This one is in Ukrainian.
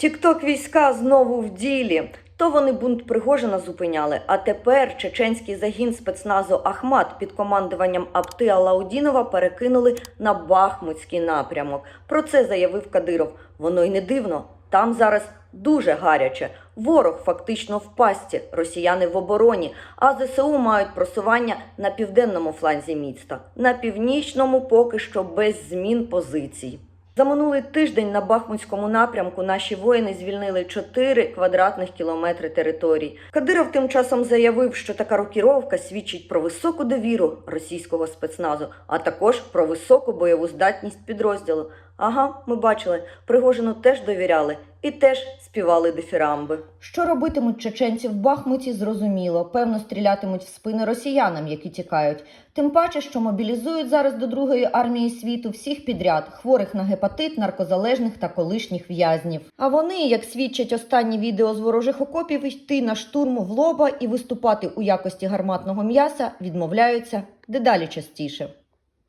Тікток війська знову в ділі. То вони бунт Пригожина зупиняли, а тепер чеченський загін спецназу Ахмат під командуванням Апти Алаудінова перекинули на Бахмутський напрямок. Про це заявив Кадиров. Воно й не дивно. Там зараз дуже гаряче. Ворог фактично в пасті, росіяни в обороні, а ЗСУ мають просування на південному фланзі міста, на північному поки що без змін позицій. За минулий тиждень на Бахмутському напрямку наші воїни звільнили 4 квадратних кілометри територій. Кадиров тим часом заявив, що така рокіровка свідчить про високу довіру російського спецназу, а також про високу бойову здатність підрозділу. Ага, ми бачили, Пригожину теж довіряли і теж співали дифірамби. Що робитимуть чеченці в Бахмуті, зрозуміло. Певно, стрілятимуть в спини росіянам, які тікають. Тим паче, що мобілізують зараз до другої армії світу всіх підряд хворих на гепатит, наркозалежних та колишніх в'язнів. А вони, як свідчать останні відео з ворожих окопів, йти на штурм в лоба і виступати у якості гарматного м'яса відмовляються дедалі частіше.